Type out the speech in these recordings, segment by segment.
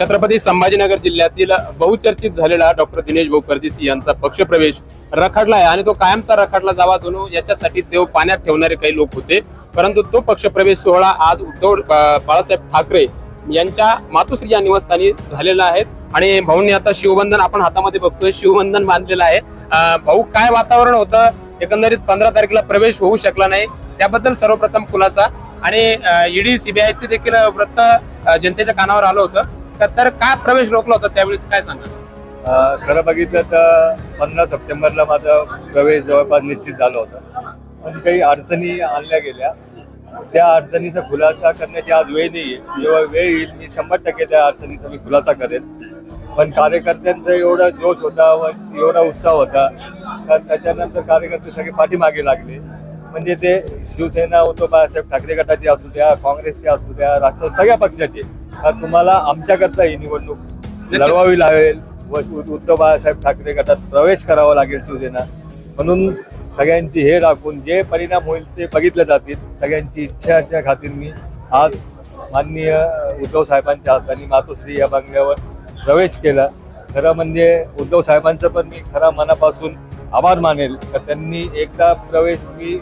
छत्रपती संभाजीनगर जिल्ह्यातील बहुचर्चित झालेला डॉक्टर दिनेश भाऊ परदेशी यांचा पक्षप्रवेश रखडला आहे. आणि तो कायमचा रखडला जावा जणू याच्यासाठी देव पाण्यात ठेवणारे काही लोक होते. परंतु तो पक्षप्रवेश सोहळा आज उद्धव बाळासाहेब ठाकरे यांच्या मातोश्री या निवासस्थानी झालेला आहे. आणि भाऊंनी आता शिवबंधन आपण हातामध्ये बघतोय. शिवबंधन बांधलेलं आहे. भाऊ काय वातावरण होतं? एकंदरीत पंधरा तारखेला प्रवेश होऊ शकला नाही. त्याबद्दल सर्वप्रथम खुलासा. आणि ईडी सीबीआयचे देखील वृत्त जनतेच्या कानावर आलं होतं. तर- काय प्रवेश रोखला होता त्यावेळी? काय सांगा खरं बघितलं तर पंधरा सप्टेंबरला माझा प्रवेश जवळपास निश्चित झाला होता. पण काही अडचणी आणल्या गेल्या. त्या अडचणीचा खुलासा करण्याची आज वेळ नाही आहे जेव्हा वेळ येईल मी शंभर टक्के त्या अडचणीचा मी खुलासा करेन. पण कार्यकर्त्यांचा एवढा जोश होता व एवढा उत्साह होता तर त्याच्यानंतर कार्यकर्ते सगळे पाठीमागे लागले. म्हणजे ते शिवसेना उद्धव बाळासाहेब ठाकरे गटाचे असू द्या काँग्रेसचे असू द्या राष्ट्रवादी सगळ्या पक्षाचे तुम्हाला आमच्याकरता ही निवडणूक लढवावी लागेल. व उद्धव बाळासाहेब ठाकरे गटात प्रवेश करावा लागेल शिवसेना. म्हणून सगळ्यांची हे राखून जे परिणाम होईल ते बघितले जातील. सगळ्यांची इच्छाच्या खातीर मी आज माननीय उद्धव साहेबांच्या हाताने मातोश्री या बंगल्यावर प्रवेश केला. खरं म्हणजे उद्धव साहेबांचं पण मी खरा मनापासून आभार मानेल. तर त्यांनी एकदा प्रवेश मी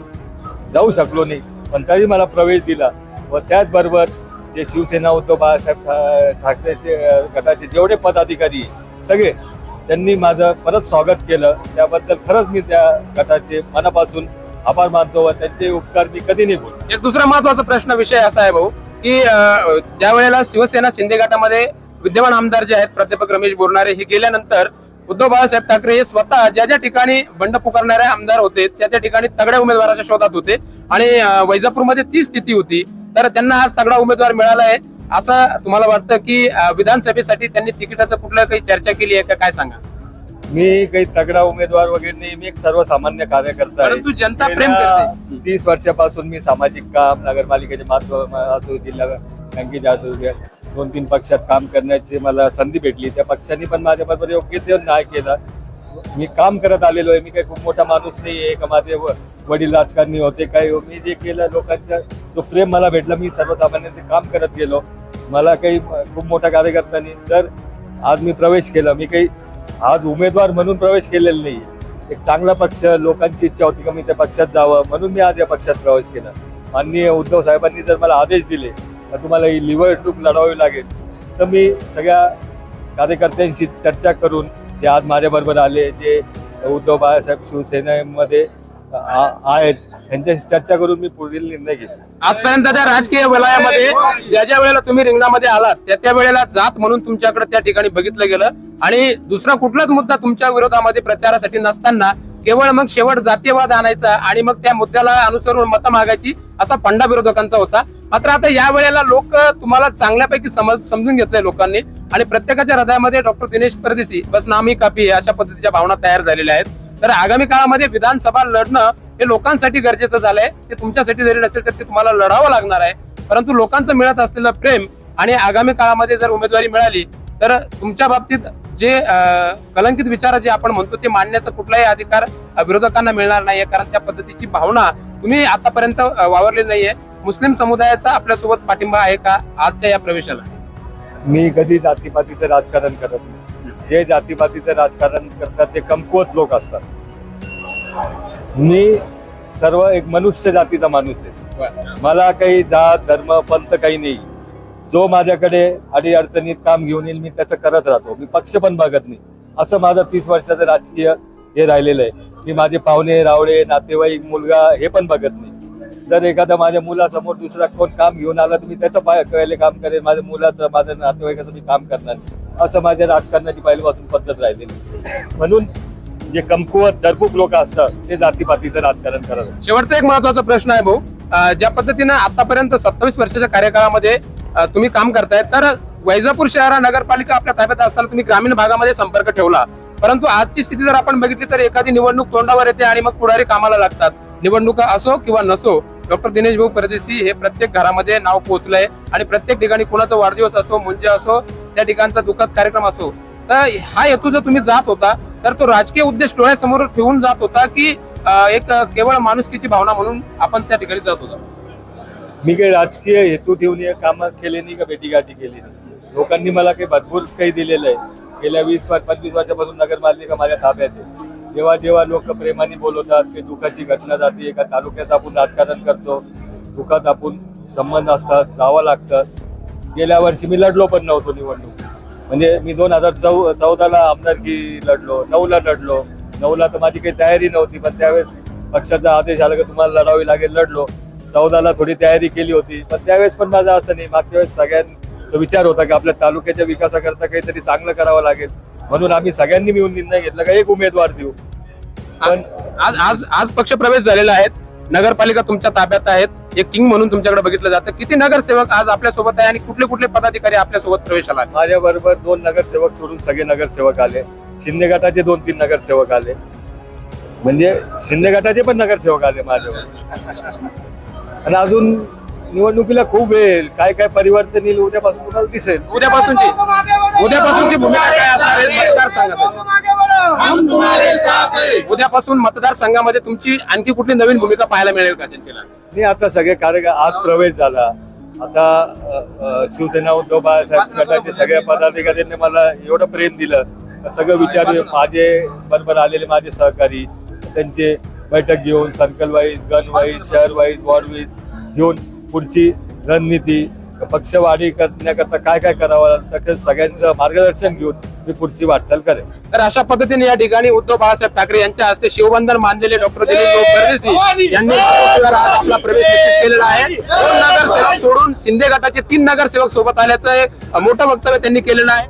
जाऊ शकलो नाही. पण तरी मला प्रवेश दिला व त्याचबरोबर जे शिवसेना उद्धव बाळासाहेब ठा- ठाकरेचे गटाचे जेवढे पदाधिकारी सगळे त्यांनी माझं परत स्वागत केलं. त्याबद्दल खरंच मी त्या गटाचे मनापासून आभार मानतो व त्यांचे उपकार मी कधी नाही बोलतो एक दुसरा महत्त्वाचा प्रश्न विषय असा आहे भाऊ की ज्या वेळेला शिवसेना शिंदे गटामध्ये विद्यमान आमदार जे आहेत प्राध्यापक रमेश बोरणारे हे गेल्यानंतर उद्धव बाळासाहेब ठाकरे हे स्वतः ज्या ज्या ठिकाणी बंड पुकारणारे आमदार होते त्या त्या ठिकाणी तगड्या उमेदवाराच्या शोधात होते. आणि वैजापूरमध्ये ती स्थिती होती. तर त्यांना आज तगडा उमेदवार मिळाला आहे. असं तुम्हाला वाटतं की विधानसभेसाठी त्यांनी तिकिटाचं कुठलं काही चर्चा केली आहे का? काय सांगा? मी काही तगडा उमेदवार वगैरे नाही. मी एक सर्वसामान्य कार्यकर्ता परंतु जनता प्रेम करते. तीस वर्षापासून मी सामाजिक काम नगरपालिकेचे महत्त्व असो जिल्हा बँकेचे असू दोन तीन पक्षात काम करण्याची मला संधी भेटली. त्या पक्षांनी पण माझ्याबरोबर योग्य ते न्याय केला. मी काम करत आलेलो आहे. मी काही खूप मोठा माणूस नाही आहे. का माझे व- वडील राजकारणी होते काय हो. मी जे केलं लोकांचा जो प्रेम मला भेटला मी सर्वसामान्यांचे काम करत गेलो. मला काही खूप मोठा कार्यकर्ता नाही तर आज मी प्रवेश केला मी काही आज उमेदवार म्हणून प्रवेश केलेला नाही. एक चांगला पक्ष लोकांची इच्छा होती का मी त्या पक्षात जावं म्हणून मी आज या पक्षात प्रवेश केला. माननीय उद्धव साहेबांनी जर मला आदेश दिले तर तुम्हाला ही निवडणूक लढवावी लागेल. तर मी सगळ्या कार्यकर्त्यांशी चर्चा करून जे आज माझ्याबरोबर आले जे उद्धव बाळासाहेब शिवसेनेमध्ये आहेत त्यांच्याशी चर्चा करून मी पुढील निर्णय घेतला आजपर्यंतच्या राजकीय वलयामध्ये ज्या ज्या वेळेला तुम्ही रिंगणामध्ये आलात त्या त्या वेळेला जात म्हणून तुमच्याकडे त्या ठिकाणी बघितलं गेलं. आणि दुसरा कुठलाच मुद्दा तुमच्या विरोधामध्ये प्रचारासाठी नसताना केवळ मग शेवट जातीयवाद आणायचा आणि मग त्या मुद्द्याला अनुसरून मतं मागायची असा फंडा विरोधकांचा होता. मात्र आता या वेळेला लोक तुम्हाला चांगल्यापैकी समज समजून घेतले लोकांनी आणि प्रत्येकाच्या हृदयामध्ये डॉक्टर दिनेश परदेशी बस नामी कापी अशा पद्धतीच्या भावना तयार झालेल्या आहेत. तर आगामी काळामध्ये विधानसभा लढणं हे लोकांसाठी गरजेचं झालंय. ते तुमच्यासाठी जरी नसेल तर ते तुम्हाला लढावं लागणार आहे. परंतु लोकांचं मिळत असलेलं प्रेम आणि आगामी काळामध्ये जर उमेदवारी मिळाली तर तुमच्या बाबतीत जे कलंकित विचार जे आपण म्हणतो ते मांडण्याचा कुठलाही अधिकार विरोधकांना मिळणार नाहीये. कारण त्या पद्धतीची भावना तुम्ही आतापर्यंत वावरली नाहीये. मुस्लिम समुदायाचा आपल्यासोबत पाठिंबा आहे का आजच्या या प्रवेशाला? मी कधी जातीपातीचं राजकारण करत नाही. जे जातीपातीचं राजकारण करतात ते कमकुवत लोक असतात. मी सर्व एक मनुष्य जातीचा माणूस आहे. मला काही जात धर्म पंथ काही नाही. जो माझ्याकडे अडी अडचणीत काम घेऊन येईल मी त्याचं करत राहतो. मी पक्ष पण बघत नाही. असं माझं तीस वर्षाचं राजकीय हे राहिलेलं आहे. मी माझे पाहुणे रावळे नातेवाईक मुलगा हे पण बघत नाही. जर एखादा माझ्या मुलासमोर दुसरा कोण काम घेऊन आला तर मी त्याचं पाय पहिले काम करेन. माझ्या मुलाचं माझ्या नातेवाईकाचं मी काम करणार असं माझ्या राजकारणाची पहिल्यापासून पद्धत राहिलेली म्हणून जे कमकुवत दरबूक लोक असतात ते जातीपातीचं राजकारण करत शेवटचा एक महत्त्वाचा प्रश्न आहे भाऊ. ज्या पद्धतीनं आतापर्यंत सत्तावीस वर्षाच्या कार्यकाळामध्ये तुम्ही काम करताय तर वैजापूर शहर नगरपालिका आपल्या ताब्यात असताना तुम्ही ग्रामीण भागामध्ये संपर्क ठेवला. परंतु आजची स्थिती जर आपण बघितली तर एखादी निवडणूक तोंडावर येते आणि मग पुढारी कामाला लागतात. निवडणुका असो किंवा नसो डॉक्टर दिनेश भाऊ परदेशी हे प्रत्येक घरामध्ये नाव पोहोचलंय आणि प्रत्येक ठिकाणी कुणाचा वाढदिवस असो मुंजे असो त्या ठिकाणचा दुःखद कार्यक्रम असो. तर हा हेतू जर तुम्ही जात होता तर तो राजकीय उद्देश डोळ्यासमोर ठेवून जात होता की एक केवळ माणुसकीची भावना म्हणून आपण त्या ठिकाणी जात होता. मी काही राजकीय हेतू ठेवून हे कामं केले नाही का भेटीगाठी केली नाही? लोकांनी मला काही भरपूर काही दिलेलं आहे. गेल्या वीस वर्ष पंचवीस वर्षापासून नगरपालिका माझ्या ताब्यात आहे. जेव्हा जेव्हा लोक प्रेमाने बोलवतात की दुःखाची घटना जाते एका तालुक्यात आपण राजकारण करतो दुःखात आपण संबंध असतात जावं लागतं. गेल्या वर्षी मी लढलो पण नव्हतो निवडणूक. म्हणजे मी दोन हजार चौ चौदाला आमदारकी लढलो नऊला लढलो. नऊला तर माझी काही तयारी नव्हती पण त्यावेळेस पक्षाचा आदेश आला की तुम्हाला लढावी लागेल लढलो. चौदाला थोडी तयारी केली होती पण त्यावेळेस पण माझं असं नाही. मागच्या वेळेस सगळ्यांचा विचार होता की आपल्या तालुक्याच्या विकासाकरता काहीतरी चांगलं करावं लागेल. म्हणून आम्ही सगळ्यांनी मिळून निर्णय घेतला का एक उमेदवार देऊ. पण आज आज आज पक्ष प्रवेश झालेला आहे. नगरपालिका तुमच्या ताब्यात आहेत. एक किंग म्हणून तुमच्याकडे बघितलं जातं. किती नगरसेवक आज आपल्यासोबत आहे आणि कुठले कुठले पदाधिकारी आपल्यासोबत प्रवेशाला आले? माझ्या बरोबर दोन नगरसेवक सोडून सगळे नगरसेवक आले. शिंदे गटाचे दोन तीन नगरसेवक आले. म्हणजे शिंदे गटाचे पण नगरसेवक आले माझ्यावर आणि अजून निवडणुकीला खूप वेळ काय काय परिवर्तन येईल उद्यापासून तुम्हाला दिसेल? उद्यापासूनची उद्यापासूनची भूमिका काय असणार आहे उद्यापासून मतदारसंघामध्ये तुमची आणखी कुठली नवीन भूमिका पाहायला मिळेल का जनतेला? मी आता सगळे कार्यक्रम आज प्रवेश झाला. आता शिवसेना उद्धव बाळासाहेब गटाचे सगळ्या पदाधिकाऱ्यांनी मला एवढं प्रेम दिलं. सगळं विचार माझे बरोबर आलेले माझे सहकारी त्यांचे बैठक घेऊन सर्कल वाईज गन वाईज शहर वाईज वॉर्ड वाईज घेऊन पुढची रणनीती पक्षवाढी करण्याकरता काय काय करावं लागतं सगळ्यांचं मार्गदर्शन घेऊन मी पुढची वाटचाल करेन. तर अशा पद्धतीने या ठिकाणी उद्धव बाळासाहेब ठाकरे यांच्या हस्ते शिवबंधन मानलेले डॉक्टर दिलीप यांनी आपला प्रवेश निश्चित केलेला आहे. दोन नगरसेवक सोडून शिंदे गटाचे तीन नगरसेवक सोबत आल्याचं मोठं वक्तव्य त्यांनी केलेलं आहे.